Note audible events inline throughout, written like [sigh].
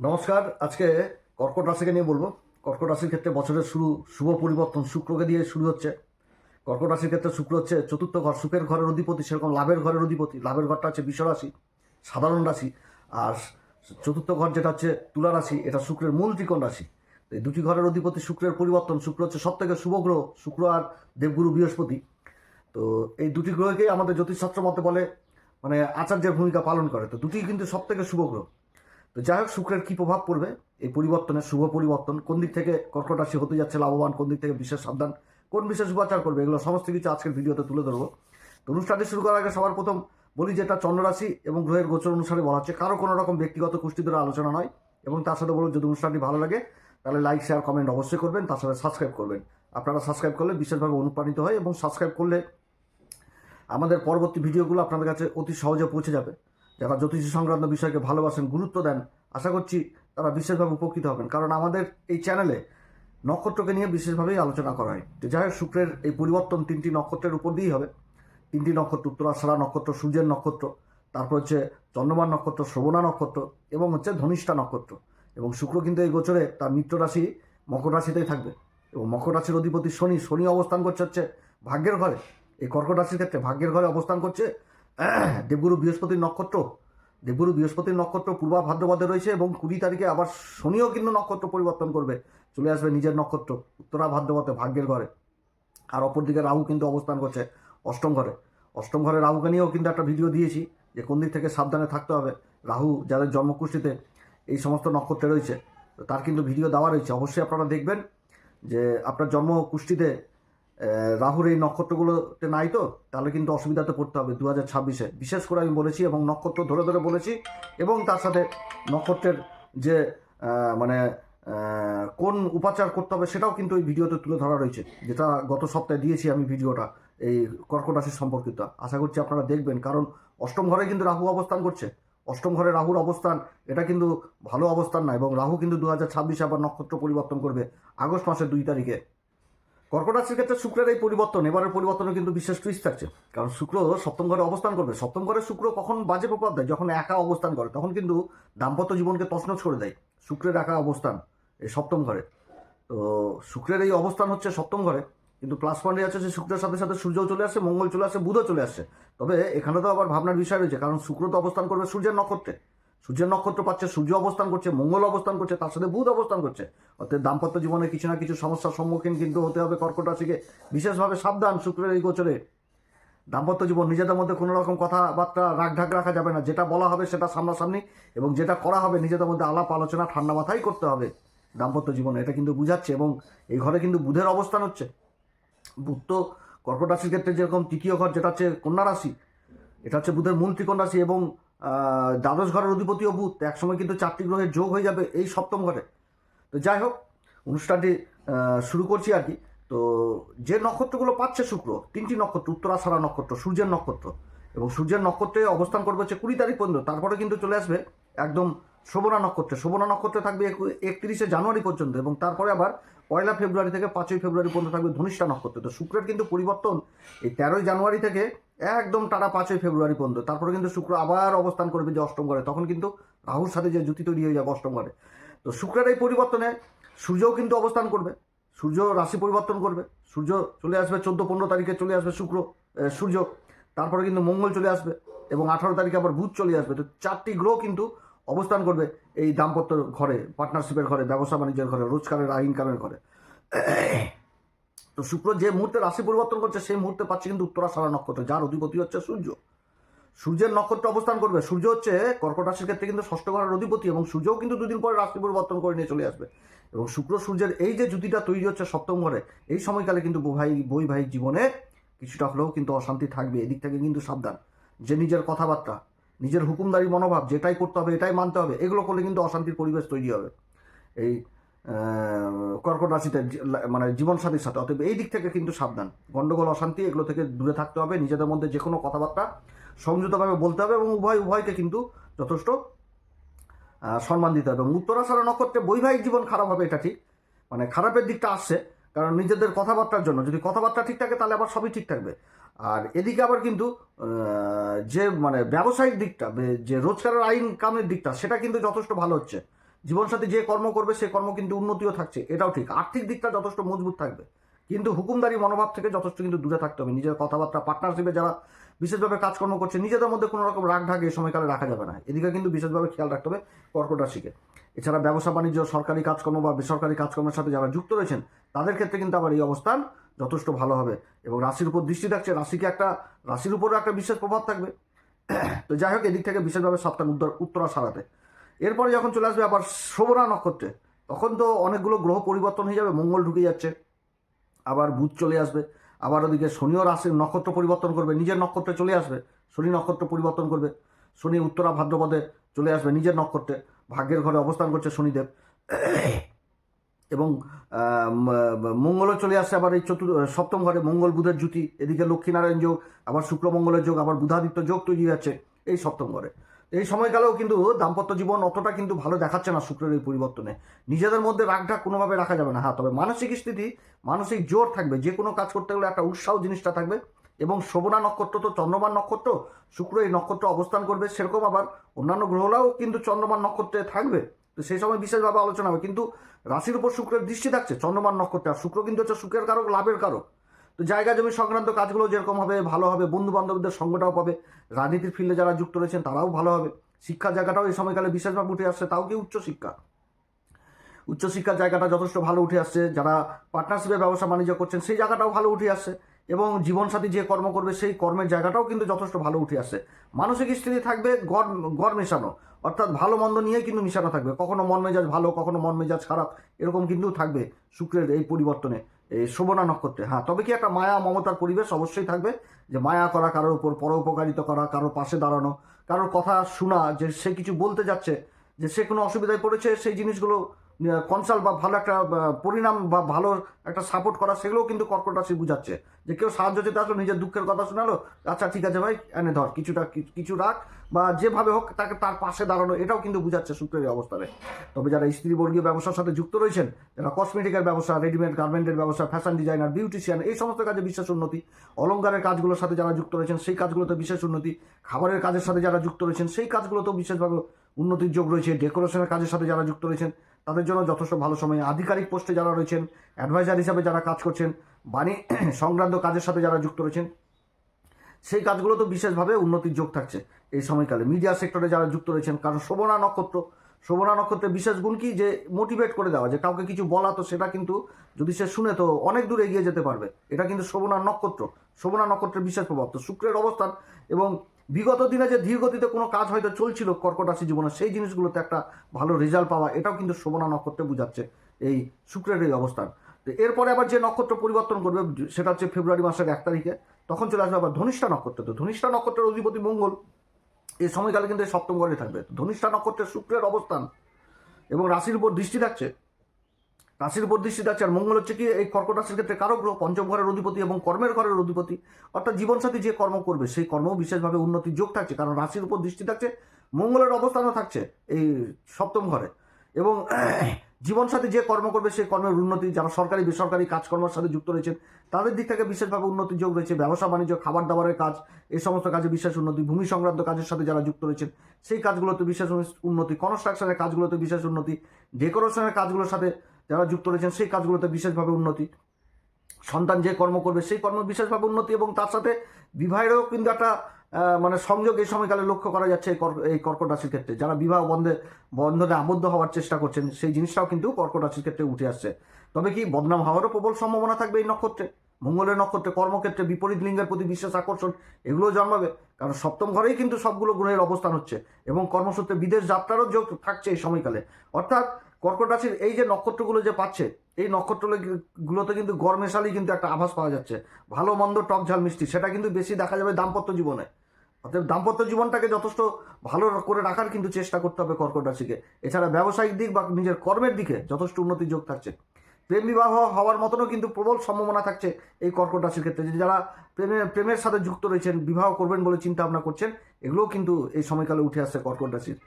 নমস্কার, আজকে কর্কট রাশিকে নিয়ে বলব। কর্কট রাশির ক্ষেত্রে বছরের শুরু, শুভ পরিবর্তন শুক্রকে দিয়ে শুরু হচ্ছে। কর্কট রাশির ক্ষেত্রে শুক্র হচ্ছে চতুর্থ ঘর, সুখের ঘরের অধিপতি, সেরকম লাভের ঘরের অধিপতি। লাভের ঘরটা হচ্ছে বিশ্ব রাশি, সাধারণ রাশি। আর চতুর্থ ঘর যেটা হচ্ছে তুলা রাশি, এটা শুক্রের মূল ত্রিকোণ রাশি। এই দুটি ঘরের অধিপতি শুক্রের পরিবর্তন, শুক্র হচ্ছে সব থেকে শুভ গ্রহ, শুক্র আর দেবগুরু বৃহস্পতি। তো এই দুটি গ্রহকেই আমাদের জ্যোতিষশাস্ত্র মতে বলে মানে আচার্যের ভূমিকা পালন করে। তো দুটি কিন্তু সব থেকে শুভ গ্রহ। তো যাই হোক, শুক্রের কী প্রভাব পড়বে? এই পরিবর্তনের শুভ পরিবর্তন কোন দিক থেকে কর্কট রাশি হতে যাচ্ছে লাভবান, কোন দিক থেকে বিশেষ সাবধান, কোন বিশেষ উপাচার করবে? এগুলো সমস্ত কিছু আজকের ভিডিওতে তুলে ধরবো। তো অনুষ্ঠানটি শুরু করার আগে সবার প্রথম বলি যে এটা চন্দ্ররাশি এবং গ্রহের গোচর অনুসারে বলা হচ্ছে, কারও কোনো রকম ব্যক্তিগত কুষ্টি ধরে আলোচনা নয় এবং তার সাথে বলুন যদি অনুষ্ঠানটি ভালো লাগে, তাহলে লাইক শেয়ার কমেন্ট অবশ্যই করবেন, তার সাথে সাবস্ক্রাইব করবেন। আপনারা সাবস্ক্রাইব করলে বিশেষভাবে অনুপ্রাণিত হয় এবং সাবস্ক্রাইব করলে আমাদের পরবর্তী ভিডিওগুলো আপনাদের কাছে অতি সহজে পৌঁছে যাবে। যারা জ্যোতিষী সংক্রান্ত বিষয়কে ভালোবাসেন, গুরুত্ব দেন, আশা করছি তারা বিশেষভাবে উপকৃত হবেন। কারণ আমাদের এই চ্যানেলে নক্ষত্রকে নিয়ে বিশেষভাবেই আলোচনা করা হয়। তো যাই হোক, শুক্রের এই পরিবর্তন তিনটি নক্ষত্রের উপর দিয়েই হবে। তিনটি নক্ষত্র উত্তরাশারা নক্ষত্র, সূর্যের নক্ষত্র, তারপর হচ্ছে চন্দ্রমান নক্ষত্র শ্রবণা নক্ষত্র এবং হচ্ছে ধনিষ্ঠা নক্ষত্র। এবং শুক্র কিন্তু এই গোচরে তার মিত্র রাশি, মকর রাশিতেই থাকবে। এবং মকর রাশির অধিপতি শনি শনি অবস্থান করছে হচ্ছে ভাগ্যের ঘরে। এই কর্কট রাশির ক্ষেত্রে ভাগ্যের ঘরে অবস্থান করছে [clears throat] দেবগুরু বৃহস্পতির নক্ষত্র। দেবগুরু বৃহস্পতির নক্ষত্র পূর্বা ভাদ্রপদে রয়েছে এবং কুড়ি তারিখে আবার শনিও কিন্তু নক্ষত্র পরিবর্তন করবে। চলে আসবে নিজের নক্ষত্র উত্তরা ভাদ্রপদে ভাগ্যের ঘরে। আর অপরদিকে রাহু কিন্তু অবস্থান করছে অষ্টম ঘরে। অষ্টম ঘরে রাহুকে নিয়েও কিন্তু একটা ভিডিও দিয়েছি যে কোন দিক থেকে সাবধানে থাকতে হবে। রাহু যাদের জন্মকুষ্ঠিতে এই সমস্ত নক্ষত্রে রয়েছে তার কিন্তু ভিডিও দেওয়া রয়েছে। অবশ্যই আপনারা দেখবেন যে আপনার জন্মকুষ্ঠিতে আহ, রাহুর এই নক্ষত্রগুলোতে নাই তো? তাহলে কিন্তু অসুবিধাতে পড়তে হবে দু হাজার ছাব্বিশে। বিশেষ করে আমি বলেছি এবং নক্ষত্র ধরে ধরে বলেছি এবং তার সাথে নক্ষত্রের যে মানে কোন উপাচার করতে হবে সেটাও কিন্তু এই ভিডিওতে তুলে ধরা রয়েছে। যেটা গত সপ্তাহে দিয়েছি আমি ভিডিওটা, এই কর্কট রাশির সম্পর্কিত। আশা করছি আপনারা দেখবেন, কারণ অষ্টম ঘরে কিন্তু রাহু অবস্থান করছে। অষ্টম ঘরে রাহুর অবস্থান, এটা কিন্তু ভালো অবস্থান না এবং রাহু কিন্তু দু হাজার ছাব্বিশে আবার নক্ষত্র পরিবর্তন করবে আগস্ট মাসের দুই তারিখে। কর্কট রাশির ক্ষেত্রে শুক্রের এই পরিবর্তন, এবারের পরিবর্তনে কিন্তু বিশেষ টুইস্ট থাকছে। কারণ শুক্র সপ্তম ঘরে অবস্থান করবে। সপ্তম ঘরে শুক্র কখন বাজে প্রভাব দেয়? যখন একা অবস্থান করে, তখন কিন্তু দাম্পত্য জীবনকে তছনছ করে দেয় শুক্রের একা অবস্থান, এই সপ্তম ঘরে। তো শুক্রের এই অবস্থান হচ্ছে সপ্তম ঘরে, কিন্তু প্লাস পয়েন্টে আছে যে শুক্রের সাথে সাথে সূর্যও চলে আসে, মঙ্গল চলে আসে, বুধও চলে আসছে তবে এখানে তো আবার ভাবনার বিষয় রয়েছে, কারণ শুক্র তো অবস্থান করবে সূর্যের নক্ষত্রে। সূর্যের নক্ষত্র পাচ্ছে, সূর্য অবস্থান করছে, মঙ্গল অবস্থান করছে, তার সাথে বুধ অবস্থান করছে। অর্থাৎ দাম্পত্য জীবনে কিছু না কিছু সমস্যার সম্মুখীন কিন্তু হতে হবে কর্কট রাশিকে বিশেষভাবে সাবধান শুক্রের এই গোচরে। দাম্পত্য জীবন, নিজেদের মধ্যে কোনো রকম কথাবার্তা রাগ ঢাক রাখা যাবে না। যেটা বলা হবে সেটা সামনাসামনি এবং যেটা করা হবে নিজেদের মধ্যে আলাপ আলোচনা ঠান্ডা মাথায় করতে হবে। দাম্পত্য জীবনে, এটা কিন্তু বুঝাচ্ছে এবং এই ঘরে কিন্তু বুধের অবস্থান হচ্ছে। বুধ তো কর্কট রাশির ক্ষেত্রে যেরকম তৃতীয় ঘর, যেটা হচ্ছে কন্যা রাশি, এটা হচ্ছে বুধের মূল ত্রিকোণ রাশি এবং দ্বাদশ ঘরের অধিপতিও বুধ তো একসময় কিন্তু চারটি গ্রহের যোগ হয়ে যাবে এই সপ্তম ঘরে। তো যাই হোক, অনুষ্ঠানটি শুরু করছি আর কি। তো যে নক্ষত্রগুলো পাচ্ছে শুক্র, তিনটি নক্ষত্র, উত্তরাষাঢ়া নক্ষত্র, সূর্যের নক্ষত্র, এবং সূর্যের নক্ষত্রে অবস্থান করবে হচ্ছে কুড়ি তারিখ পর্যন্ত। তারপরে কিন্তু চলে আসবে একদম শোভনা নক্ষত্রে। শোভনা নক্ষত্রে থাকবে একত্রিশে জানুয়ারি পর্যন্ত, এবং তারপরে আবার পয়লা ফেব্রুয়ারি থেকে পাঁচই ফেব্রুয়ারি পর্যন্ত থাকবে ধনিষ্ঠা নক্ষত্র। তো শুক্রের কিন্তু পরিবর্তন এই তেরোই জানুয়ারি থেকে একদম টানা পাঁচই ফেব্রুয়ারি পর্যন্ত। তারপরে কিন্তু শুক্র আবার অবস্থান করবে যে অষ্টম ঘরে। তখন কিন্তু রাহুর সাথে যে জুতি তৈরি হয়ে যাবে অষ্টম ঘরে। তো শুক্রের এই পরিবর্তনে সূর্যও কিন্তু অবস্থান করবে। সূর্য রাশি পরিবর্তন করবে। সূর্য চলে আসবে চোদ্দ পনেরো তারিখে চলে আসবে শুক্র সূর্য। তারপরে কিন্তু মঙ্গল চলে আসবে এবং আঠারো তারিখে আবার বুধ চলে আসবে। তো চারটি গ্রহ কিন্তু অবস্থান করবে এই দাম্পত্য ঘরে পার্টনারশিপের ঘরে, ব্যবসা বাণিজ্যের ঘরে, রোজগারের ইনকামের ঘরে। তো শুক্র যে মুহূর্তে রাশি পরিবর্তন করছে, সেই মুহূর্তে পাচ্ছে কিন্তু উত্তরাষাঢ়া নক্ষত্র। যার অধিপতি হচ্ছে সূর্য। সূর্যের নক্ষত্র অবস্থান করবে। সূর্য হচ্ছে কর্কট রাশির ক্ষেত্রে কিন্তু ষষ্ঠ ঘরের অধিপতি এবং সূর্যও কিন্তু দুদিন পরে রাশি পরিবর্তন করে নিয়ে চলে আসবে। এবং শুক্র সূর্যের এই যে জুতিটা তৈরি হচ্ছে সপ্তম ঘরে, এই সময়কালে কিন্তু বৈবাহিক বৈবাহিক জীবনে কিছুটা হলেও কিন্তু অশান্তি থাকবে। এদিক থেকে কিন্তু সাবধান। যে নিজের কথাবার্তা, নিজের হুকুমদারি মনোভাব, যেটাই করতে হবে, এটাই মানতে হবে, এগুলো করলে কিন্তু অশান্তির পরিবেশ তৈরি হবে। এই কর্কট রাশিতে মানে জীবনসাথীর সাথে। অতএব এই দিক থেকে কিন্তু সাবধান। গন্ডগোল, অশান্তি, এগুলো থেকে দূরে থাকতে হবে। নিজেদের মধ্যে যে কোনো কথাবার্তা সংযতভাবে বলতে হবে এবং উভয় উভয়কে কিন্তু যথেষ্ট সম্মান দিতে হবে। এবং উত্তরাষাঢ়া নক্ষত্রে বৈবাহিক জীবন খারাপ হবে, এটা ঠিক। মানে খারাপের দিকটা আসছে, কারণ নিজেদের কথাবার্তার জন্য। যদি কথাবার্তা ঠিক থাকে, তাহলে আবার সবই ঠিক থাকবে। আর এদিকে আবার কিন্তু যে মানে ব্যবসায়িক দিকটা যে রোজগারের আইন কামের দিকটা, সেটা কিন্তু যথেষ্ট ভালো হচ্ছে। জীবনসাথী যে কর্ম করবে, সে কর্ম কিন্তু উন্নতিও থাকছে। এটাও ঠিক। আর্থিক দিকটা যথেষ্ট মজবুত থাকবে। কিন্তু হুকুমদারি মনোভাব থেকে যথেষ্ট কিন্তু দূরে থাকতে হবে। নিজের কথাবার্তা পার্টনারশিপে যারা বিশেষভাবে কাজকর্ম করছে, নিজেদের মধ্যে কোনো রকম রাগ ঢাক এই সময়কালে রাখা যাবে না। এদিকে কিন্তু বিশেষভাবে খেয়াল রাখতে হবে কর্কট রাশিকে। এছাড়া ব্যবসা, বাণিজ্য, সরকারি কাজকর্ম বা বেসরকারি কাজকর্মের সাথে যারা যুক্ত রয়েছেন, তাদের ক্ষেত্রে কিন্তু আবার এই অবস্থান যথেষ্ট ভালো হবে এবং রাশির উপর দৃষ্টি থাকছে। রাশিকে একটা, রাশির উপরও একটা বিশেষ প্রভাব থাকবে। তো যাই হোক, এদিক থেকে বিশেষভাবে সাবধান উত্তর, উত্তরা সারাতে। এরপরে যখন চলে আসবে আবার শোভনা নক্ষত্রে, তখন তো অনেকগুলো গ্রহ পরিবর্তন হয়ে যাবে, মঙ্গল ঢুকে যাচ্ছে। আবার বুধ চলে আসবে, আবার ওদিকে শনিও রাশির নক্ষত্র পরিবর্তন করবে, নিজের নক্ষত্রে চলে আসবে, শনি নক্ষত্র পরিবর্তন করবে, শনি উত্তরা ভাদ্রপদে চলে আসবে নিজের নক্ষত্রে, ভাগ্যের ঘরে অবস্থান করছে শনিদেব। এবং মঙ্গলও চলে আসছে আবার এই চতুর্থ সপ্তম ঘরে মঙ্গল, বুধের জুতি এদিকে লক্ষ্মীনারায়ণ যোগ, আবার শুক্রমঙ্গলের যোগ, আবার বুধাদিত্য যোগ তৈরি হচ্ছে এই সপ্তম ঘরে। এই সময়কালেও কিন্তু দাম্পত্য জীবন অতটা কিন্তু ভালো দেখাচ্ছে না শুক্রের এই পরিবর্তনে। নিজেদের মধ্যে রাগঢাক কোনোভাবে রাখা যাবে না। হ্যাঁ তবে মানসিক স্থিতি, মানসিক জোর থাকবে। যে কোনো কাজ করতে গেলে একটা উৎসাহ জিনিসটা থাকবে। এবং শোভনা নক্ষত্র তো চন্দ্রমান নক্ষত্র, শুক্র এই নক্ষত্র অবস্থান করবে সেরকম আবার অন্যান্য গ্রহরাও কিন্তু চন্দ্রমান নক্ষত্রে থাকবে। তো সেই সময় বিশেষভাবে আলোচনা হবে। কিন্তু রাশির উপর শুক্রের দৃষ্টি থাকছে চন্দ্রমান নক্ষত্রে। আর শুক্র কিন্তু হচ্ছে সুখের কারক, লাভের কারক। তো জায়গা জমি সংক্রান্ত কাজগুলো যেরকম হবে, ভালো হবে বন্ধু বান্ধবদের সঙ্গটাও পাবে। রাজনীতির ফিল্ডে যারা যুক্ত রয়েছেন, তারাও ভালো হবে। শিক্ষা জায়গাটাও এই সময়কালে বিশেষভাবে উঠে আসছে, তাও কি উচ্চশিক্ষা উচ্চশিক্ষার জায়গাটা যথেষ্ট ভালো উঠে আসছে, যারা পার্টনারশিপে ব্যবসা বাণিজ্য করছেন, সেই জায়গাটাও ভালো উঠে আসছে। এবং জীবনসাথী যে কর্ম করবে, সেই কর্মের জায়গাটাও কিন্তু যথেষ্ট ভালো উঠে আসছে। মানসিক স্থিতি থাকবে, গড় গড় মেশানো। অর্থাৎ ভালো মন্দ নিয়েই কিন্তু মিশানো থাকবে। কখনো মন মেজাজ ভালো, কখনো মন মেজাজ খারাপ, এরকম কিন্তু থাকবে শুক্রের এই পরিবর্তনে। শোভনা নক্ষত্রে হ্যাঁ তবে কি একটা মায়া মমতার পরিবেশ অবশ্যই থাকবে, যে মায়া করা কারোর উপর, পরোপকারিতা করা, কারোর পাশে দাঁড়ানো, কারোর কথা শোনা, যে সে কিছু বলতে যাচ্ছে, যে সে কোনো অসুবিধায় পড়েছে, সেই জিনিসগুলো কনসাল্ট বা ভালো একটা পরিণাম বা ভালো একটা সাপোর্ট করা, সেগুলোও কিন্তু কর্কট রাশি বুঝাচ্ছে। যে কেউ সাহায্য চেতে আসলো, নিজের দুঃখের কথা শোনালো আচ্ছা ঠিক আছে ভাই, এনে ধর, কিছুটা কিছু রাখ, বা যেভাবে হোক তাকে তার পাশে দাঁড়ানো, এটাও কিন্তু বুঝাচ্ছে শুক্রের অবস্থানে। তবে যারা স্ত্রীবর্গীয় ব্যবসার সাথে যুক্ত রয়েছেন, যারা কসমেটিকের ব্যবসা রেডিমেড গার্মেন্টের ব্যবসা ফ্যাশন ডিজাইনার বিউটিশিয়ান এই সমস্ত কাজে বিশেষ উন্নতি, অলঙ্কারের কাজগুলোর সাথে যারা যুক্ত রয়েছেন, সেই কাজগুলোতে বিশেষ উন্নতি, খাবারের কাজের সাথে যারা যুক্ত রয়েছেন, সেই কাজগুলোতেও বিশেষভাবে উন্নতির যোগ রয়েছে ডেকোরেশনের কাজের সাথে যারা যুক্ত রয়েছেন তাদের জন্য যথেষ্ট ভালো সময়। আধিকারিক পোস্টে যারা রয়েছেন অ্যাডভাইজার হিসাবে যারা কাজ করছেন, বাণী [clears throat] সংক্রান্ত কাজের সাথে যারা যুক্ত রয়েছেন, সেই কাজগুলো তো বিশেষভাবে উন্নতির যোগ থাকছে এই সময়কালে। মিডিয়া সেক্টরে যারা যুক্ত রয়েছেন, কারণ শোভনা নক্ষত্র, শোভনা নক্ষত্রের বিশেষ গুণ কি? যে মোটিভেট করে দেওয়া, যে কাউকে কিছু বলা, তো সেটা কিন্তু যদি সে শুনে, তো অনেক দূর এগিয়ে যেতে পারবে। এটা কিন্তু শোভনা নক্ষত্র, শোভনা নক্ষত্রের বিশেষ প্রভাব। তো শুক্রের অবস্থান এবং বিগত দিনে যে ধীরগতিতে কোনো কাজ হয়তো চলছিল কর্কট রাশি জীবনে, সেই জিনিসগুলোতে একটা ভালো রেজাল্ট পাওয়া, এটাও কিন্তু শোভনা নক্ষত্রে বোঝাচ্ছে এই শুক্রের এই অবস্থান। তো এরপরে আবার যে নক্ষত্র পরিবর্তন করবে, সেটা হচ্ছে ফেব্রুয়ারি মাসের এক তারিখে, তখন চলে আসবে আবার ধনিষ্ঠা নক্ষত্র। তো ধনিষ্ঠা নক্ষত্রের অধিপতি মঙ্গল, এই সময়কালে কিন্তু সপ্তম ঘরে থাকবে। ধনিষ্ঠা নক্ষত্রের শুক্রের অবস্থান এবং রাশির উপর দৃষ্টি থাকছে রাশির উপর দৃষ্টি থাকছে আর মঙ্গল হচ্ছে কি, এই কর্কট রাশির ক্ষেত্রে কারও গ্রহ পঞ্চম ঘরের অধিপতি এবং কর্মের ঘরের অধিপতি। অর্থাৎ জীবনসাথী যে কর্ম করবে, সেই কর্মও বিশেষভাবে উন্নতির যোগ থাকছে, কারণ রাশির উপর দৃষ্টি থাকছে, মঙ্গলের অবস্থানও থাকছে এই সপ্তম ঘরে। এবং [clears throat] জীবনসাথী যে কর্ম করবে, সেই কর্মের উন্নতি, যারা সরকারি, বেসরকারি কাজকর্মের সাথে যুক্ত রয়েছেন, তাদের দিক থেকে বিশেষভাবে উন্নতি যোগ রয়েছে। ব্যবসা, বাণিজ্য, খাবার দাবারের কাজ, এই সমস্ত কাজে বিশেষ উন্নতি, ভূমি সংক্রান্ত কাজের সাথে যারা যুক্ত রয়েছেন, সেই কাজগুলোতে বিশেষ উন্নতি কনস্ট্রাকশনের কাজগুলোতে বিশেষ উন্নতি ডেকোরেশনের কাজগুলোর সাথে যারা যুক্ত রয়েছেন, সেই কাজগুলোতে বিশেষভাবে উন্নতি। সন্তান যে কর্ম করবে, সেই কর্ম বিশেষভাবে উন্নতি এবং তার সাথে বিবাহেরও কিন্তু একটা মানে সংযোগ এই সময়কালে লক্ষ্য করা যাচ্ছে এই এই কর্কট রাশির ক্ষেত্রে। যারা বিবাহ বন্ধে, বন্ধনে আবদ্ধ হওয়ার চেষ্টা করছেন, সেই জিনিসটাও কিন্তু কর্কট রাশির ক্ষেত্রে উঠে আসছে। তবে কি বদনাম হওয়ারও প্রবল সম্ভাবনা থাকবে এই নক্ষত্রে। মঙ্গলের নক্ষত্রে কর্মক্ষেত্রে বিপরীত লিঙ্গের প্রতি বিশেষ আকর্ষণ এগুলো জন্মাবে। কারণ সপ্তম ঘরেই কিন্তু সবগুলো গ্রহের অবস্থান হচ্ছে এবং কর্মসূত্রে বিদেশ যাত্রারও যোগ থাকছে এই সময়কালে। অর্থাৎ কর্কট রাশির এই যে নক্ষত্রগুলো যে পাচ্ছে, এই নক্ষত্রগুলোতে কিন্তু গরমেশালি কিন্তু একটা আভাস পাওয়া যাচ্ছে। ভালো, মন্দ, টক, ঝাল, মিষ্টি, সেটা কিন্তু বেশি দেখা যাবে দাম্পত্য জীবনে। অর্থাৎ দাম্পত্য জীবনটাকে যথেষ্ট ভালো করে রাখার কিন্তু চেষ্টা করতে হবে কর্কট রাশিকে। এছাড়া ব্যবসায়িক দিক বা নিজের কর্মের দিকে যথেষ্ট উন্নতি যোগ থাকছে। প্রেম বিবাহ হওয়ার মতনও কিন্তু প্রবল সম্ভাবনা থাকছে এই কর্কট রাশির ক্ষেত্রে। যে যারা প্রেমের প্রেমের সাথে যুক্ত রয়েছেন, বিবাহ করবেন বলে চিন্তা ভাবনা করছেন, এগুলোও কিন্তু এই সময়কালে উঠে আসছে কর্কট রাশির।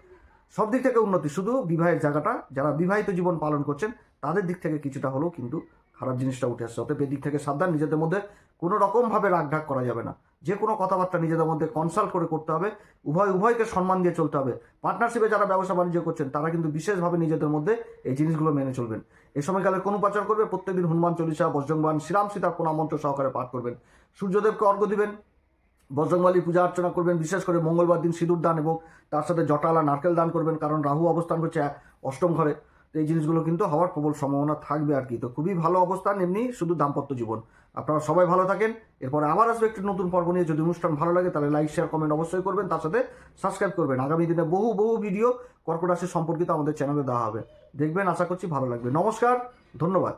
সব দিক থেকে উন্নতি, শুধু বিবাহের জায়গাটা, যারা বিবাহিত জীবন পালন করছেন, তাদের দিক থেকে কিছুটা হলেও কিন্তু খারাপ জিনিসটা উঠে আসছে। অতএব এদিক থেকে সাবধান, নিজেদের মধ্যে কোনো রকমভাবে রাগঢাক করা যাবে না। যে কোনো কথাবার্তা নিজেদের মধ্যে কনসাল্ট করে করতে হবে, উভয়, উভয়কে সম্মান দিয়ে চলতে হবে। পার্টনারশিপে যারা ব্যবসা বাণিজ্য করছেন, তারা কিন্তু বিশেষভাবে নিজেদের মধ্যে এই জিনিসগুলো মেনে চলবেন। এই সময়কালে কোন উপাচার করবে? প্রত্যেকদিন হনুমান চল্লিশা বজ্রংবান শ্রীরাম সীতার প্রণাম মন্ত্র সহকারে পাঠ করবেন। সূর্যদেবকে অর্ঘ্য দিবেন। বজরংবালী পূজা অর্চনা করবেন, বিশেষ করে মঙ্গলবার দিন সিঁদুর দান এবং তার সাথে জটালা, নারকেল দান করবেন, কারণ রাহু অবস্থান করছে অষ্টম ঘরে। তো এই জিনিসগুলো কিন্তু হওয়ার প্রবল সম্ভাবনা থাকবে আর কি। তো খুবই ভালো অবস্থান, এমনি শুধু দাম্পত্য জীবন। আপনারা সবাই ভালো থাকেন, এরপরে আবার আসবে একটি নতুন পর্ব নিয়ে। যদি অনুষ্ঠান ভালো লাগে তাহলে লাইক শেয়ার কমেন্ট অবশ্যই করবেন, তার সাথে সাবস্ক্রাইব করবেন। আগামী দিনে বহু বহু ভিডিও কর্কট রাশি সম্পর্কিত আমাদের চ্যানেলে দেওয়া হবে। দেখবেন, আশা করছি ভালো লাগবে। নমস্কার, ধন্যবাদ।